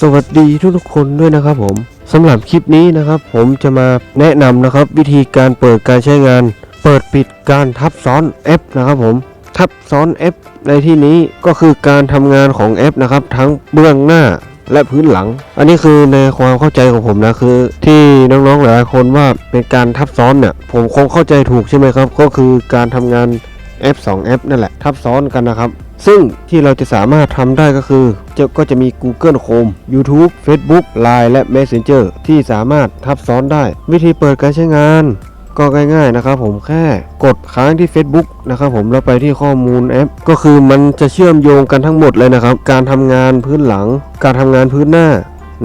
สวัสดีทุกๆคนด้วยนะครับผมสำหรับคลิปนี้นะครับ ผมจะมาแนะนำนะครับ วิธีการเปิดการใช้งาน เปิดปิดการทับซ้อนแอปนะครับผมทับซ้อนแอปในที่นี้ก็คือการทำงานของแอปนะครับ ทั้งเบื้องหน้าและพื้นหลัง อันนี้คือในความเข้าใจของผมนะคือ ที่น้องๆหลายๆคนว่าเป็นการทับซ้อนเนี่ยผมคงเข้าใจถูกใช่ไหมครับ ก็คือการทำงานแอป2แอปนั่นแหละทับซ้อนกันนะครับ ซึ่งที่เราจะสามารถทำได้ก็คือจะก็จะมี Google Chrome YouTube Facebook Line และ Messenger ที่สามารถทับซ้อนได้ วิธีเปิดการใช้งาน ก็ง่ายๆนะครับผมแค่กดค้างที่ Facebook นะครับผมแล้วไปที่ข้อมูลแอป ก็คือมันจะเชื่อมโยงกันทั้งหมดเลยนะครับ การทำงานพื้นหลัง การทำงานพื้นหน้า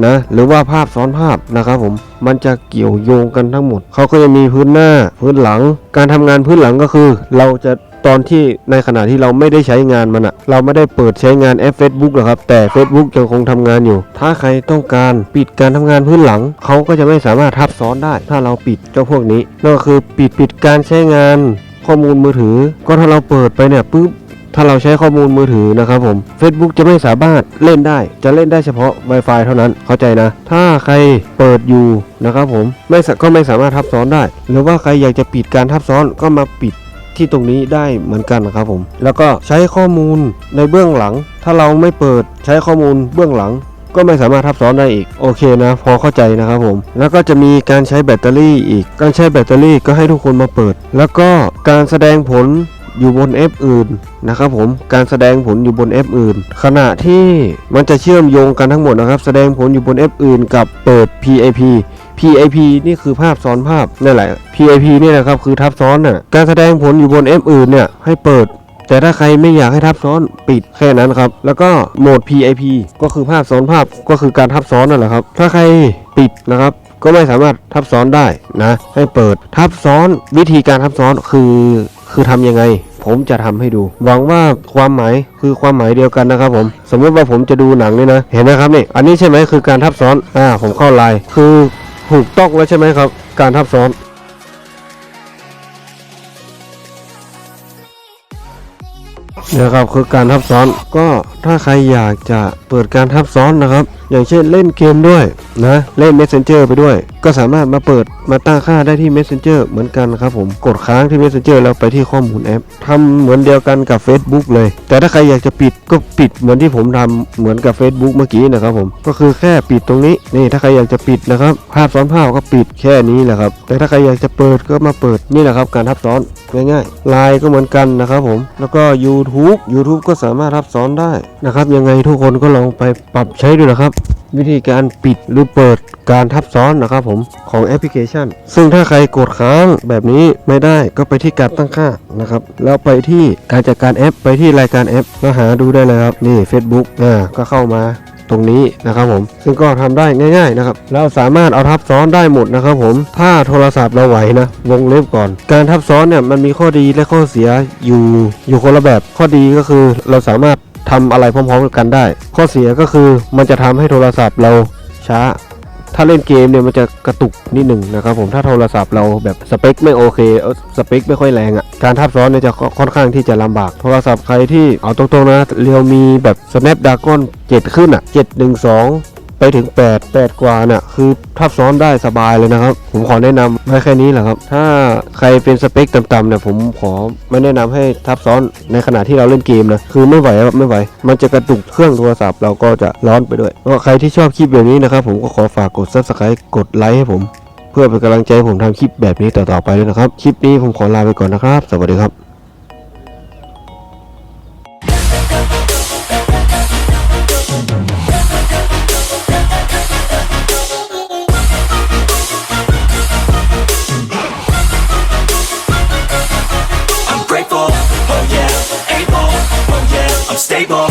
นะหรือว่าภาพซ้อนภาพนะครับผมมันจะเกี่ยวโยงกันทั้งหมด เขาก็จะมีพื้นหน้าพื้นหลัง การทำงานพื้นหลังก็คือ เราจะ ตอนที่ในขณะที่เราไม่ได้ใช้งานมันอะเราไม่ได้เปิดใช้งานแอป Facebook หรอกครับ แต่ Facebook ยังคงทำงานอยู่ ถ้าใครต้องการปิดการทำงานพื้นหลัง เขาก็จะไม่สามารถทับซ้อนได้ ถ้าเราปิดเจ้าพวกนี้นั่นก็คือปิดปิดการใช้งานข้อมูลมือถือ ก็ถ้าเราเปิดไปเนี่ยปุ๊บถ้าเราใช้ข้อมูลมือถือนะครับผม Facebook จะไม่สามารถเล่นได้ จะเล่นได้เฉพาะ Wi-Fi เท่านั้น เข้าใจนะ ถ้าใครเปิดอยู่นะครับผม ไม่ก็ไม่สามารถทับซ้อนได้ หรือว่าใครอยากจะปิดการทับซ้อนก็มาปิด ที่ตรงนี้ได้เหมือนกันนะครับผม แล้วก็ใช้ข้อมูลในเบื้องหลัง ถ้าเราไม่เปิดใช้ข้อมูลเบื้องหลัง ก็ไม่สามารถทับซ้อนได้อีกโอเคนะ พอเข้าใจนะครับผม แล้วก็จะมีการใช้แบตเตอรี่อีก การใช้แบตเตอรี่ก็ให้ทุกคนมาเปิด แล้วก็การแสดงผล อยู่บนแอปอื่นนะครับผมการแสดงผลอยู่บนแอปอื่น ขณะที่มันจะเชื่อมโยงกันทั้งหมดนะครับ แสดงผลอยู่บนแอปอื่น กับเปิด PIP PIP นี่คือภาพซ้อนภาพนั่นแหละ PIP นี่นะครับคือทับซ้อนน่ะการแสดงผลอยู่บนแอปอื่นเนี่ยให้เปิด แต่ถ้าใครไม่อยากให้ทับซ้อนปิดแค่นั้นครับ แล้วก็โหมด PIP ก็คือภาพซ้อนภาพก็คือการทับซ้อนนั่นแหละครับ ถ้าใครปิดนะครับก็ไม่สามารถทับซ้อนได้นะ ให้เปิดทับซ้อนวิธีการทับซ้อนคือคือทำยังไง ผมจะทำให้ดู หวังว่าความหมายคือความหมายเดียวกันนะครับผม สมมุติว่าผมจะดูหนังนี่นะ เห็นไหมครับนี่ อันนี้ใช่ไหมคือการทับซ้อนอ่าผมเข้าลน์คือถูกต้องแล้วใช่ไหมครับ การทับซ้อนนะครับคือการทับซ้อนก็ถ้าใครอยากจะเปิดการทับซ้อนนะครับ อย่างเช่นเล่นเกมด้วยนะเล่น Messenger ไปด้วย ก็สามารถมาเปิดมาตั้งค่าได้ที่ Messenger เหมือนกันครับผมกดค้างที่ Messenger แล้วไปที่ข้อมูลแอปทำเหมือนเดียวกันกับ Facebook เลย แต่ถ้าใครอยากจะปิดก็ปิดเหมือนที่ผมทำเหมือนกับ Facebook เมื่อกี้นะครับผมก็คือแค่ปิดตรงนี้นี่ถ้าใครอยากจะปิดนะครับภาพซ้อนภาพก็ปิดแค่นี้แหละครับแต่ถ้าใครอยากจะเปิดก็มาเปิดนี่แหละครับการทับซ้อนง่ายๆไลน์ก็เหมือนกันนะครับผมแล้วก็ YouTube YouTube ก็สามารถทับซ้อนได้นะครับยังไงทุกคนก็ลองไปปรับใช้ดูนะครับ วิธีการปิดหรือเปิดการทับซ้อนนะครับผมของแอปพลิเคชัน ซึ่งถ้าใครกดค้างแบบนี้ไม่ได้ก็ไปที่การตั้งค่านะครับแล้วไปที่การจัดการแอป ไปที่รายการแอปแล้วหาดูได้เลยครับนี่ Facebook อ่าก็เข้ามาตรงนี้นะครับผม ซึ่งก็ทำได้ง่าย ๆนะครับ เราสามารถเอาทับซ้อนได้หมดนะครับผม ถ้าโทรศัพท์เราไหวนะ วงเล็บก่อน การทับซ้อนเนี่ยมันมีข้อดีและข้อเสียอยู่อยู่คนละแบบ ข้อดีก็คือเราสามารถ ทำอะไรพร้อมๆกันได้ ข้อเสียก็คือมันจะทำให้โทรศัพท์เราช้า ถ้าเล่นเกมเนี่ยมันจะกระตุกนิดหนึ่งนะครับผมถ้าโทรศัพท์เราแบบสเปคไม่โอเคสเปคไม่ค่อยแรงอะ่ะการทับซ้อนเนี่ยจะค่อนข้างที่จะลำบากโทรศัพท์ใครที่เอาตรงๆนะเรียวมีแบบ Snapdragon 7 ขึ้นอะ่ะ 712 ไปถึง 8 8 กว่าน่ะคือทับซ้อนได้สบายเลยนะครับ ผมขอแนะนำไว้แค่นี้แหละครับ ถ้าใครเป็นสเปคต่ำๆเนี่ยผมขอไม่แนะนำให้ทับซ้อนในขณะที่เราเล่นเกมนะคือไม่ไหวครับไม่ไหว มันจะกระตุกเครื่องโทรศัพท์เราก็จะร้อนไปด้วยก็ใครที่ชอบคลิปแบบนี้นะครับผมก็ขอฝากกด subscribe กดไลค์ให้ผม เพื่อเป็นกำลังใจให้ผมทำคลิปแบบนี้ต่อๆไปด้วยนะครับ คลิปนี้ผมขอลาไปก่อนนะครับ สวัสดีครับ I'm stable,